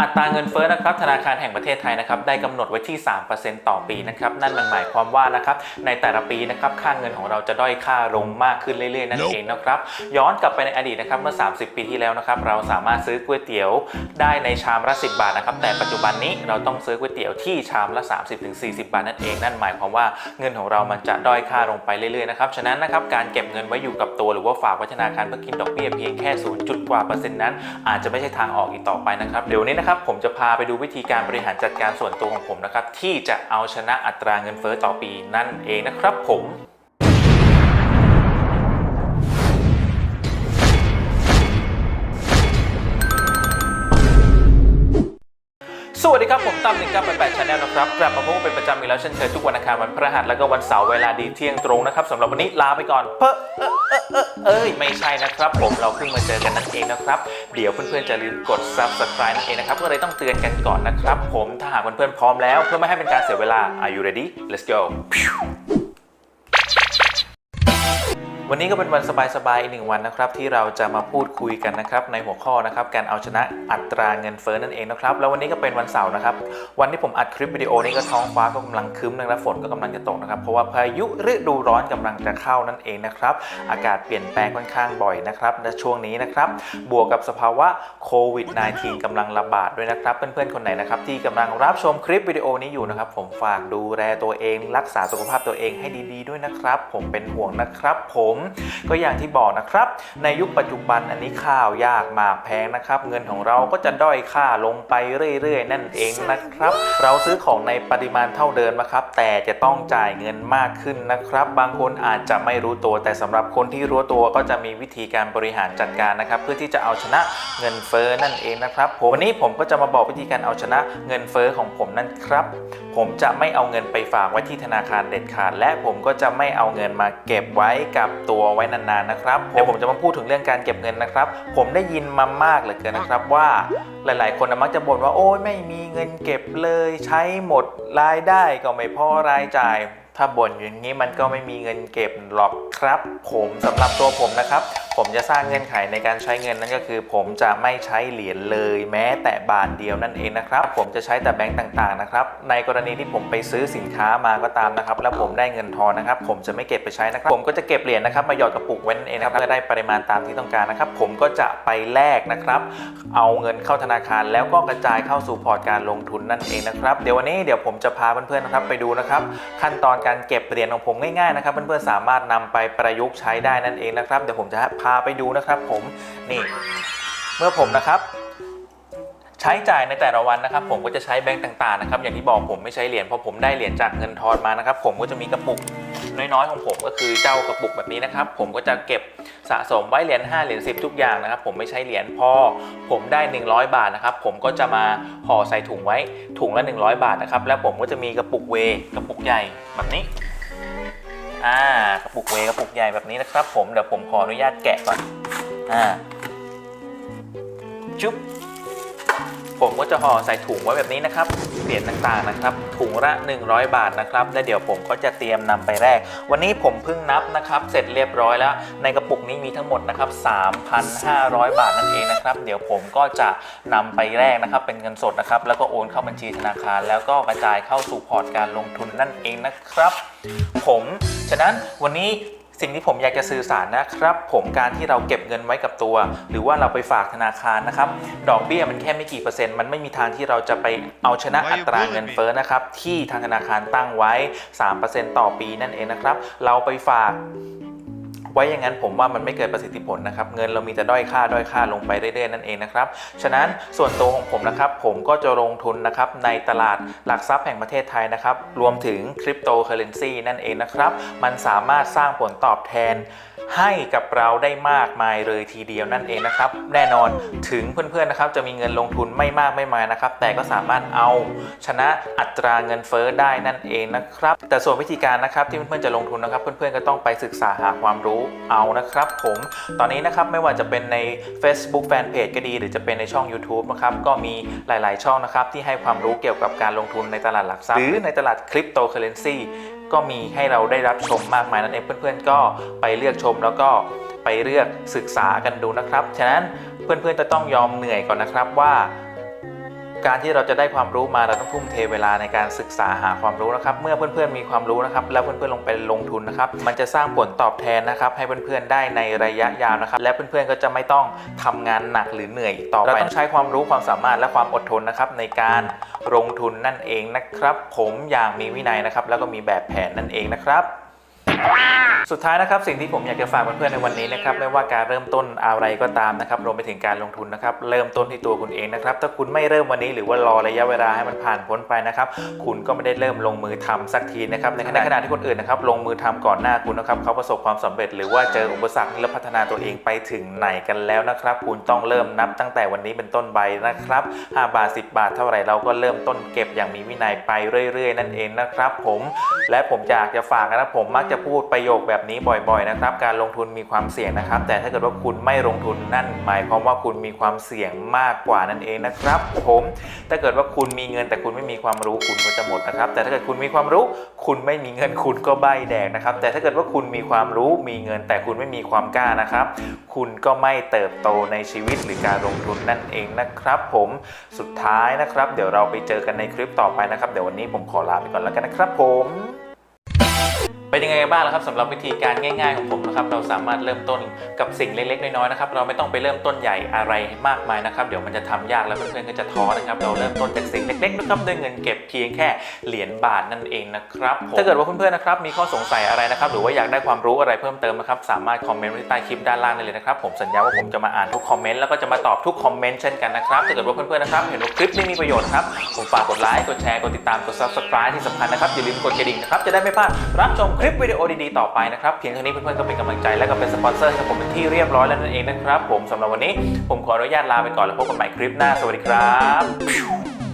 อัตราเงินเฟ้อนะครับธนาคารแห่งประเทศไทยนะครับได้กำหนดไว้ที่ 3%ต่อปีนะครับนั่นมันหมายความว่านะครับในแต่ละปีนะครับค่าเงินของเราจะด้อยค่าลงมากขึ้นเรื่อยๆนั่นเองนะครับย้อนกลับไปในอดีตนะครับเมื่อ 30 ปีที่แล้วนะครับเราสามารถซื้อก๋วยเตี๋ยวได้ในชามละ 10 บาทนะครับแต่ปัจจุบันนี้เราต้องซื้อก๋วยเตี๋ยวที่ชามละ 30-40 บาทนั่นเอง นั่นหมายความว่าเงินของเรามันจะด้อยค่าลงไปเรื่อยๆนะครับฉะนั้นนะครับการเก็บเงินไว้อยู่กับตัวหรือว่าฝากไว้ธนาคารเพื่อกินดอกเบี้ยเพียงแค่0จุดกว่าเปอร์เซ็นต์นั้นอาจจะไม่ใช่ทางออกอีกต่อไปนะครับเดี๋ยววนนี้นะครับผมจะพาไปดูวิธีการบริหารจัดการส่วนตัวของผมนะครับที่จะเอาชนะอัตราเงินเฟ้อต่อปีนั่นเองนะครับผม สวัสดีครับ ผมตั้มหนึ่งเก้าแปดแปดชาแนลนะครับ กลับมาพบกันเป็นประจำอีกแล้วเช่นเคยทุกวันอังคารวันพฤหัสแล้วก็วันเสาร์เวลาดีเที่ยงตรงนะครับสำหรับวันนี้ลาไปก่อนเพอเออเออเออเอ้ยไม่ใช่นะครับ ผมเราเพิ่งมาเจอกันนั่นเองนะครับ เดี๋ยวเพื่อนๆจะลืมกด subscribe นั่นเองนะครับก็เลยต้องเตือนกันก่อนนะครับ ผมถ้าหากเพื่อนๆพร้อมแล้ว เพื่อไม่ให้เป็นการเสียเวลา Are you ready Let's go วันนี้ก็เป็นวันสบายๆอีกหนึ่งวันนะครับที่เราจะมาพูดคุยกันนะครับในหัวข้อนะครับการเอาชนะอัตราเงินเฟ้อนั่นเองนะครับแล้ววันนี้ก็เป็นวันเสาร์นะครับวันที่ผมอัดคลิปวิดีโอนี้ก็ท้องฟ้าก็กำลังคึ้มนะครับฝนก็กำลังจะตกนะครับเพราะว่าพายุฤดูร้อนกำลังจะเข้านั่นเองนะครับอากาศเปลี่ยนแปลงค่อนข้างบ่อยนะครับในช่วงนี้นะครับบวกกับสภาวะโควิด -19 กำลังระบาดด้วยนะครับเพื่อนๆคนไหนนะครับที่กำลังรับชมคลิปวิดีโอนี้อยู่นะครับผมฝากดูแลตัวเอง รักษาสุขภาพตัวเองให้ดี ๆ ด้วยนะครับ ผมเป็นห่วงนะครับผมก็อย่างที่บอกนะครับ ในยุคปัจจุบันอันนี้ข้าวยากหมากแพงนะครับ เงินของเราก็จะด้อยค่าลงไปเรื่อยๆ นั่นเองนะครับ เราซื้อของในปริมาณเท่าเดิมนะครับ แต่จะต้องจ่ายเงินมากขึ้นนะครับ บางคนอาจจะไม่รู้ตัว แต่สำหรับคนที่รู้ตัวก็จะมีวิธีการบริหารจัดการนะครับ เพื่อที่จะเอาชนะเงินเฟ้อนั่นเองนะครับผมวันนี้ผมก็จะมาบอกวิธีการเอาชนะเงินเฟ้อของผมนั่นครับ ผมจะไม่เอาเงินไปฝากไว้ที่ธนาคารเด็ดขาด และผมก็จะไม่เอาเงินมาเก็บไว้กับตัวไว้นานๆนะครับเดี๋ยวผมจะมาพูดถึงเรื่องการเก็บเงินนะครับ ผมได้ยินมามากเหลือเกินนะครับว่าหลาย ๆ คนนะมักจะบ่นว่าโอ้ยไม่มีเงินเก็บเลยใช้หมดรายได้ก็ไม่พอรายจ่าย ถ้าบ่นอย่างนี้มันก็ไม่มีเงินเก็บหรอกครับ ผมสำหรับตัวผมนะครับ ผมจะสร้างเงื่อนไขในการใช้เงินนั่นก็คือ ผมจะไม่ใช้เหรียญเลย แม้แต่บาทเดียวนั่นเองนะครับ ผมจะใช้แต่แบงก์ต่างๆนะครับ ในกรณีที่ผมไปซื้อสินค้ามาก็ตามนะครับ แล้วผมได้เงินทอนนะครับ ผมจะไม่เก็บไปใช้นะครับ ผมก็จะเก็บเหรียญนะครับ มาหยอดกระปุกไว้นั่นเองนะครับเพื่อได้ปริมาณตามที่ต้องการนะครับ ผมก็จะไปแลกนะครับ เอาเงินเข้าธนาคาร แล้วก็กระจายเข้าสู่พอร์ตการลงทุนนั่นเองนะครับ เดี๋ยววันนี้เดี๋ยวผมจะพาเพื่อนๆนะครับไปดูนะครับขั้นตอนการเก็บเหรียญของผมง่ายๆนะครับเพื่อนๆสามารถนำไปประยุกต์ใช้ได้นั่นเองนะครับเดี๋ยวผมจะพาไปดูนะครับ ผมนี่ เมื่อผมนะครับใช้จ่ายในแต่ละวันนะครับ ผมก็จะใช้แบงก์ต่างๆนะครับ อย่างที่บอกผมไม่ใช้เหรียญเพราะผมได้เหรียญจากเงินทอนมานะครับ ผมก็จะมีกระปุกน้อยๆของผมก็คือเจ้ากระปุกแบบนี้นะครับ ผมก็จะเก็บ สะสมไว้เหรียญ5เหรียญ10 ทุกอย่างนะครับ ผมไม่ใช้เหรียญพอผมได้ 100 บาทนะครับ ผมก็จะมาห่อใส่ถุงไว้ถุงละ 100 บาทนะครับ แล้วผมก็จะมีกระปุกเวกระปุกใหญ่แบบนี้อ่ากระปุกเวกระปุกใหญ่แบบนี้นะครับ ผมเดี๋ยวผมขออนุญาตแกะก่อนอ่าจุ๊บ ผมก็จะห่อใส่ถุงไว้แบบนี้นะครับเหรียญต่างๆนะครับ ถุงละ 100 บาทนะครับ แล้วเดี๋ยวผมก็จะเตรียมนำไปแลกวันนี้ผมเพิ่งนับนะครับ เสร็จเรียบร้อยแล้ว ในกระปุกนี้มีทั้งหมดนะครับ 3,500 บาทนั่นเองนะครับ เดี๋ยวผมก็จะนำไปแลกนะครับ เป็นเงินสดนะครับ แล้วก็โอนเข้าบัญชีธนาคาร แล้วก็กระจายเข้าสู่พอร์ตการลงทุนนั่นเองนะครับ ผม ฉะนั้นวันนี้ สิ่งที่ผมอยากจะสื่อสารนะครับ ผมการที่เราเก็บเงินไว้กับตัว หรือว่าเราไปฝากธนาคารนะครับ ดอกเบี้ยมันแค่ไม่กี่เปอร์เซ็นต์ มันไม่มีทางที่เราจะไปเอาชนะอัตราเงินเฟ้อนะครับ ที่ทางธนาคารตั้งไว้ 3%ต่อปีนั่นเองนะครับ เราไปฝาก ไว้อย่างนั้นผมว่ามันไม่เกิดประสิทธิผลนะครับเงินเรามีแต่ด้อยค่าด้อยค่าลงไปเรื่อยๆนั่นเองนะครับฉะนั้นส่วนตัวของผมนะครับผมก็จะลงทุนนะครับในตลาดหลักทรัพย์แห่งประเทศไทยนะครับรวมถึงคริปโตเคอเรนซีนั่นเองนะครับมันสามารถสร้างผลตอบแทน ให้กับเราได้มากมายเลยทีเดียวนั่นเองนะครับ แน่นอนถึงเพื่อนๆนะครับจะมีเงินลงทุนไม่มากไม่มายนะครับ แต่ก็สามารถเอาชนะอัตราเงินเฟ้อได้นั่นเองนะครับ แต่ส่วนวิธีการนะครับที่เพื่อนๆจะลงทุนนะครับ เพื่อนๆก็ต้องไปศึกษาหาความรู้เอานะครับผมตอนนี้นะครับไม่ว่าจะเป็นใน Facebook Fanpage ก็ดี หรือจะเป็นในช่อง YouTube นะครับก็มีหลาย ๆ ช่องนะครับที่ให้ความรู้เกี่ยวกับการลงทุนในตลาดหลักทรัพย์หรือในตลาดคริปโตเคอเรนซี ก็มีให้เราได้รับชมมากมายนั่นเองเพื่อนๆ ก็ไปเลือกชมแล้วก็ไปเลือกศึกษากันดูนะครับ ฉะนั้นเพื่อนๆจะต้องยอมเหนื่อยก่อนนะครับว่า การที่เราจะได้ความรู้มาเราต้องทุ่มเทเวลาในการศึกษาหาความรู้นะครับ เมื่อเพื่อนๆมีความรู้นะครับ แล้วเพื่อนๆลงไปลงทุนนะครับ มันจะสร้างผลตอบแทนนะครับ ให้เพื่อนๆได้ในระยะยาวนะครับ และเพื่อนๆก็จะไม่ต้องทำงานหนักหรือเหนื่อยอีกต่อไปเราต้องใช้ความรู้ความสามารถและความอดทนนะครับ ในการลงทุนนั่นเองนะครับ ผมอย่างมีวินัยนะครับ แล้วก็มีแบบแผนนั่นเองนะครับ สุดท้ายนะครับสิ่งที่ผมอยากจะฝากเพื่อนๆในวันนี้นะครับไม่ว่าการเริ่มต้นอะไรก็ตามนะครับรวมไปถึงการลงทุนนะครับเริ่มต้นที่ตัวคุณเองนะครับถ้าคุณไม่เริ่มวันนี้หรือว่ารอระยะเวลาให้มันผ่านพ้นไปนะครับคุณก็ไม่ได้เริ่มลงมือทำสักทีนะครับในขณะขณะที่คนอื่นนะครับลงมือทำก่อนหน้าคุณนะครับเขาประสบความสำเร็จ หรือว่าเจออุปสรรคและพัฒนาตัวเองไปถึงไหนกันแล้วนะครับ คุณต้องเริ่มนับตั้งแต่วันนี้เป็นต้นไปนะครับ5บาท 10 บาทเท่าไหร่เราก็เริ่มต้นเก็บอย่างมีวินัยไปเรื่อย ๆ นั่นเองนะครับผมและผมอยากจะฝากนะครับผมมักจะพูดประโยคแบบแบบนี้บ่อยๆนะครับ การลงทุนมีความเสี่ยงนะครับ แต่ถ้าเกิดว่าคุณไม่ลงทุนนั่น หมายความว่าคุณมีความเสี่ยงมากกว่านั่นเองนะครับ ผมถ้าเกิดว่าคุณมีเงินแต่คุณไม่มีความรู้คุณก็จะหมดนะครับ แต่ถ้าเกิดคุณมีความรู้ คุณไม่มีเงินคุณก็ใบแดกนะครับ แต่ถ้าเกิดว่าคุณมีความรู้มีเงิน แต่คุณไม่มีความกล้านะครับ คุณก็ไม่เติบโตในชีวิตหรือการลงทุนนั่นเองนะครับ ผมสุดท้ายนะครับ เดี๋ยวเราไปเจอกันในคลิปต่อไปนะครับเดี๋ยววันนี้ผมขอลาไปก่อนแล้วกันนะครับผม เป็นยังไงกันบ้างล่ะครับสำหรับวิธีการง่าย ๆของผมนะครับเราสามารถเริ่มต้นกับสิ่งเล็กๆน้อยๆนะครับเราไม่ต้องไปเริ่มต้นใหญ่อะไรมากมายนะครับเดี๋ยวมันจะทำยากแล้วเพื่อนๆก็จะท้อนะครับเราเริ่มต้นจากสิ่งเล็กๆนะครับด้วยเงินเก็บเพียงแค่เหรียญบาทนั่นเองนะครับถ้าเกิดว่าเพื่อนๆนะครับมีข้อสงสัยอะไรนะครับหรือว่าอยากได้ความรู้อะไรเพิ่มเติมนะครับสามารถคอมเมนต์ไว้ที่ใต้คลิปด้านล่างได้เลยนะครับผมสัญญาว่าผมจะมาอ่านทุกคอมเมนต์แล้วก็จะมาตอบทุกคอมเมนต์เช่นกันนะครับถ้าเกิดว่าเพื่อนๆนะครับเห็นว่าคลิปนี้มีประโยชน์ครับผมฝากกดไลค์กดแชร์กดติดตามกด subscribe ที่สำคัญนะครับอย่าลืมกดกระดิ่งนะครับจะได้ไม่พลาดรับชมคลิปิปวิดีโอดีๆต่อไปนะครับ เพียงเท่านี้เพื่อนๆก็เป็นกำลังใจและก็เป็นสปอนเซอร์ให้ผมเป็นที่เรียบร้อยแล้วนั่นเองนะครับ ผมสำหรับวันนี้ผมขออนุญาตลาไปก่อนแล้วพบกันใหม่คลิปหน้าสวัสดีครับ